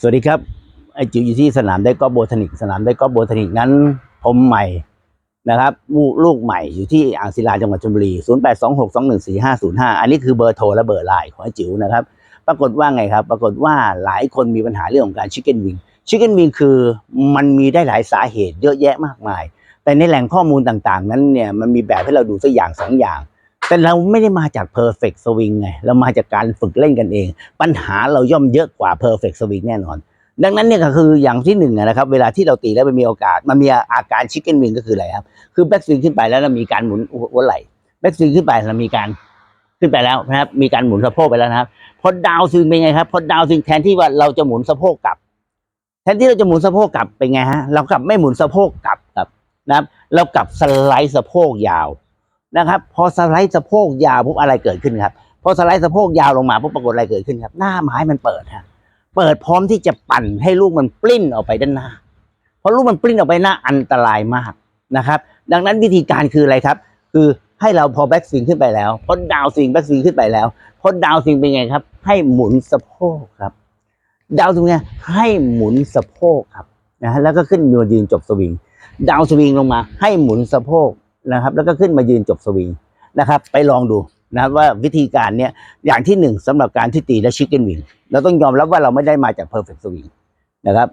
สวัสดีครับ ไอจิ๋วอยู่ที่สนามได้กอล์ฟโบทานิกสนามได้กอล์ฟโบทานิกนั้น ผมใหม่นะครับลูกลูกใหม่อยู่ที่อ่างศิลาจังหวัดชลบุรี 0 8 2 6 2 1 4 5 0 5 อันนี้คือเบอร์โทรและเบอร์ไลน์ของไอจิ๋วนะครับ ปรากฏว่าไงครับ ปรากฏว่าหลายคนมีปัญหาเรื่องของการชิคเก้นวิงชิคเก้นวิงคือมันมีได้หลายสาเหตุเยอะแยะมากมาย แต่ในแหล่งข้อมูลต่างๆ นั้นเนี่ยมันมีแบบให้เราดูสักอย่างสองอย่าง แต่เราไม่ได้มาจาก perfect swing ไง เรามาจากการฝึกเล่นกันเอง ปัญหาเราย่อมเยอะกว่า perfect swing แน่นอน ดังนั้นเนี่ยก็คืออย่างที่หนึ่งนะครับ เวลาที่เราตีแล้วมันมีโอกาส มันมีอาการชิคเก้นวิงก็คืออะไรครับ คือแบ็กสวิงขึ้นไปแล้วเรามีการหมุนหัวไหล่แบ็กสวิงขึ้นไปเรามีการขึ้นไปแล้วนะครับ มีการหมุนสะโพกไปแล้วนะครับ พอดาวสวิงเป็นไงครับ พอดาวสวิงแทนที่ว่าเราจะหมุนสะโพกกลับ แทนที่เราจะหมุนสะโพกกลับเป็นไงฮะ เรากลับไม่หมุนสะโพกกลับครับนะครับ เรากลับสไลด์สะโพกยาว นะครับ พอสไลด์สะโพกยาวปุ๊บอะไรเกิดขึ้นครับ พอสไลด์สะโพกยาวลงมาปุ๊บปรากฏอะไรเกิดขึ้นครับ หน้าไม้มันเปิดฮะเปิดพร้อมที่จะปั่นให้ลูกมันปลิ้นออกไปด้านหน้า เพราะลูกมันปลิ้นออกไปหน้าอันตรายมากนะครับ ดังนั้นวิธีการคืออะไรครับ คือให้เราพอแบ็กสวิงขึ้นไปแล้วพอดาวสวิงแบ็กสวิงขึ้นไปแล้วพอดาวสวิงเป็นไงครับ ให้หมุนสะโพกครับ ดาวสวิงไงให้หมุนสะโพกครับนะฮะแล้วก็ขึ้นมายืนจบสวิง ดาวสวิงลงมาให้หมุนสะโพก นะครับ แล้วก็ขึ้นมายืนจบสวิงนะครับ ไปลองดูนะครับว่าวิธีการเนี้ยอย่างที่หนึ่งสำหรับการที่ตีและชิคเก้นวิงเราต้องยอมรับว่าเราไม่ได้มาจากเพอร์เฟกต์สวิงนะครับ